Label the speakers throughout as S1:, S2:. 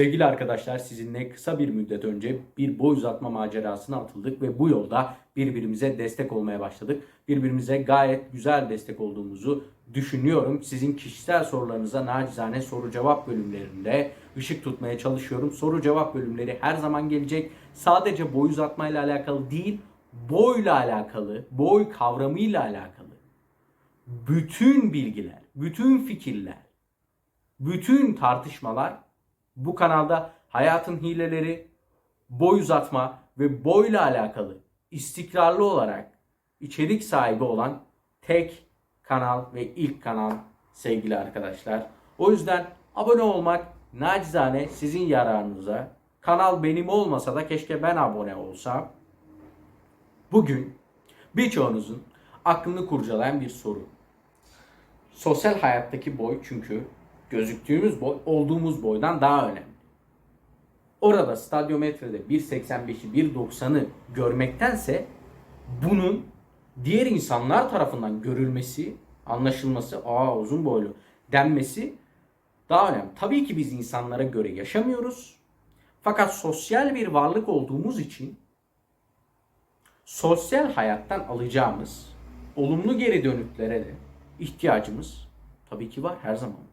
S1: Sevgili arkadaşlar sizinle kısa bir müddet önce bir boy uzatma macerasına atıldık ve bu yolda birbirimize destek olmaya başladık. Birbirimize gayet güzel destek olduğumuzu düşünüyorum. Sizin kişisel sorularınıza nacizane soru cevap bölümlerinde ışık tutmaya çalışıyorum. Soru cevap bölümleri her zaman gelecek. Sadece boy uzatmayla alakalı değil, boyla alakalı, boy kavramıyla alakalı bütün bilgiler, bütün fikirler, bütün tartışmalar bu kanalda hayatın hileleri, boy uzatma ve boyla alakalı istikrarlı olarak içerik sahibi olan tek kanal ve ilk kanal sevgili arkadaşlar. O yüzden abone olmak nacizane sizin yararınıza. Kanal benim olmasa da keşke ben abone olsam. Bugün birçoğunuzun aklını kurcalayan bir soru. Sosyal hayattaki boy çünkü gözüktüğümüz boy olduğumuz boydan daha önemli. Orada stadyometrede 1.85'i 1.90'ı görmektense bunun diğer insanlar tarafından görülmesi, anlaşılması, aa uzun boylu denmesi daha önemli. Tabii ki biz insanlara göre yaşamıyoruz. Fakat sosyal bir varlık olduğumuz için sosyal hayattan alacağımız olumlu geri dönütlere de ihtiyacımız tabii ki var her zaman.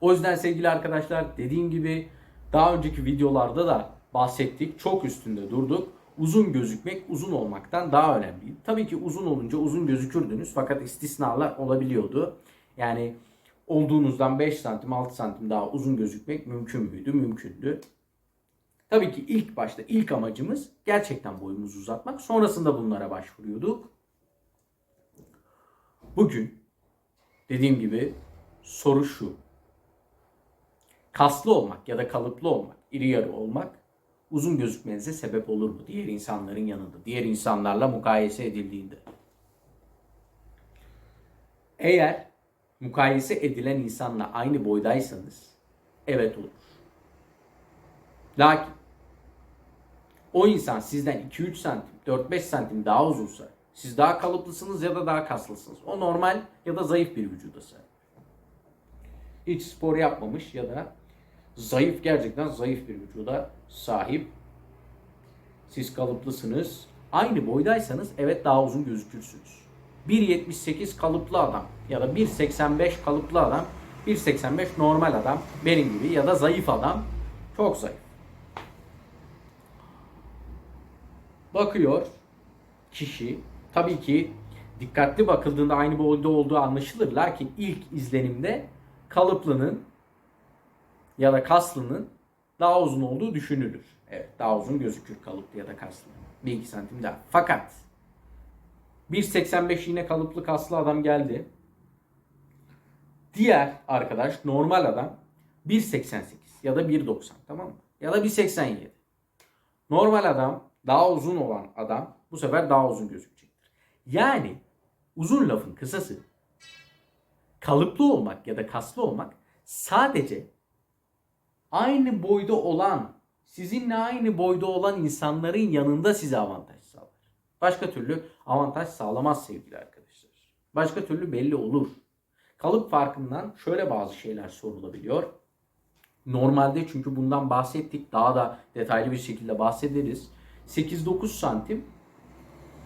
S1: O yüzden sevgili arkadaşlar dediğim gibi daha önceki videolarda da bahsettik. Çok üstünde durduk. Uzun gözükmek uzun olmaktan daha önemli. Tabii ki uzun olunca uzun gözükürdünüz fakat istisnalar olabiliyordu. Yani olduğunuzdan 5 santim 6 santim daha uzun gözükmek mümkün müydü? Mümkündü. Tabii ki ilk başta ilk amacımız gerçekten boyumuzu uzatmak. Sonrasında bunlara başvuruyorduk. Bugün dediğim gibi soru şu. Kaslı olmak ya da kalıplı olmak, iri yarı olmak uzun gözükmenize sebep olur mu diğer insanların yanında, diğer insanlarla mukayese edildiğinde? Eğer mukayese edilen insanla aynı boydaysanız evet olur. Lakin o insan sizden 2-3 santim, 4-5 santim daha uzunsa siz daha kalıplısınız ya da daha kaslısınız. O normal ya da zayıf bir vücuda sahip. Hiç spor yapmamış ya da zayıf gerçekten zayıf bir vücuda sahip. Siz kalıplısınız. Aynı boydaysanız evet daha uzun gözükürsünüz. 1.78 kalıplı adam ya da 1.85 kalıplı adam 1.85 normal adam benim gibi ya da zayıf adam çok zayıf. Bakıyor kişi tabii ki dikkatli bakıldığında aynı boyda olduğu anlaşılır. Lakin ilk izlenimde kalıplının ya da kaslının daha uzun olduğu düşünülür. Evet daha uzun gözükür kalıplı ya da kaslı. 1-2 santim daha. Fakat 1.85 yine kalıplı kaslı adam geldi. Diğer arkadaş normal adam 1.88 ya da 1.90 tamam mı? Ya da 1.87. Normal adam daha uzun olan adam bu sefer daha uzun gözükecektir. Yani uzun lafın kısası kalıplı olmak ya da kaslı olmak sadece aynı boyda olan, sizinle aynı boyda olan insanların yanında size avantaj sağlar. Başka türlü avantaj sağlamaz sevgili arkadaşlar. Başka türlü belli olur. Kalıp farkından şöyle bazı şeyler sorulabiliyor. Normalde çünkü bundan bahsettik. Daha da detaylı bir şekilde bahsederiz. 8-9 santim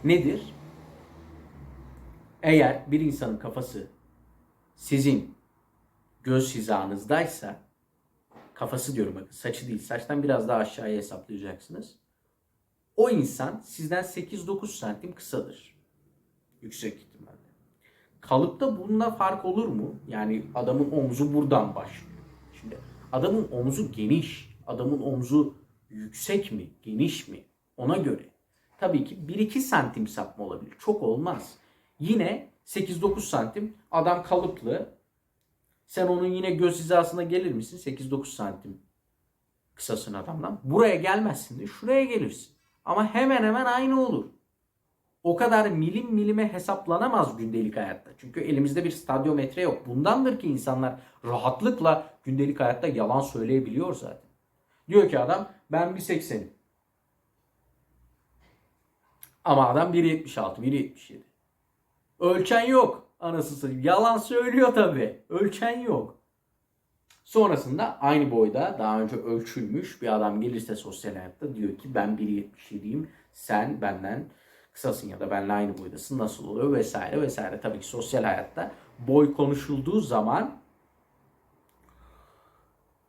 S1: nedir? Eğer bir insanın kafası sizin göz hizanızdaysa kafası diyorum bakın saçı değil saçtan biraz daha aşağıya hesaplayacaksınız. O insan sizden 8-9 santim kısadır. Yüksek ihtimalle. Kalıpta bunda fark olur mu? Yani adamın omzu buradan başlıyor. Şimdi adamın omzu geniş, adamın omzu yüksek mi, geniş mi? Ona göre. Tabii ki 1-2 santim sapma olabilir. Çok olmaz. Yine 8-9 santim adam kalıplı. Sen onun yine göz hizasına gelir misin? 8-9 santim kısasın adamdan. Buraya gelmezsin de şuraya gelirsin. Ama hemen hemen aynı olur. O kadar milim milime hesaplanamaz gündelik hayatta. Çünkü elimizde bir stadyometre yok. Bundandır ki insanlar rahatlıkla gündelik hayatta yalan söyleyebiliyor zaten. Diyor ki adam ben 1.80'im. Ama adam 1.76, 1.77. Ölçen yok anasını satayım. Yalan söylüyor tabi. Ölçen yok. Sonrasında aynı boyda daha önce ölçülmüş bir adam gelirse sosyal hayatta diyor ki ben 1.77'yim sen benden kısasın ya da benimle aynı boydasın nasıl oluyor vesaire vesaire. Tabii ki sosyal hayatta boy konuşulduğu zaman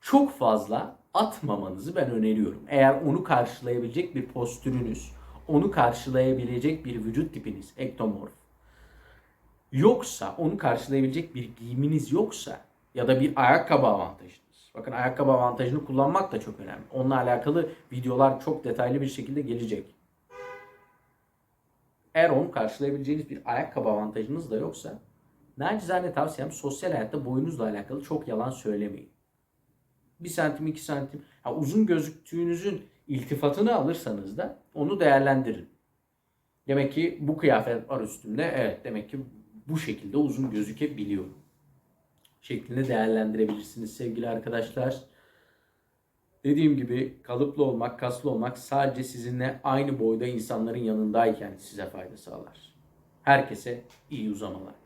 S1: çok fazla atmamanızı ben öneriyorum. Eğer onu karşılayabilecek bir postürünüz, onu karşılayabilecek bir vücut tipiniz, ektomorf, yoksa, onu karşılayabilecek bir giyiminiz yoksa ya da bir ayakkabı avantajınız. Bakın ayakkabı avantajını kullanmak da çok önemli. Onunla alakalı videolar çok detaylı bir şekilde gelecek. Eğer onu karşılayabileceğiniz bir ayakkabı avantajınız da yoksa nacizane tavsiyem sosyal hayatta boyunuzla alakalı çok yalan söylemeyin. 1 santim 2 santim ha, uzun gözüktüğünüzün iltifatını alırsanız da onu değerlendirin. Demek ki bu kıyafet var üstümde. Evet demek ki bu şekilde uzun gözükebiliyorum. Şeklinde değerlendirebilirsiniz sevgili arkadaşlar. Dediğim gibi kalıplı olmak, kaslı olmak sadece sizinle aynı boyda insanların yanındayken size fayda sağlar. Herkese iyi uzamalar.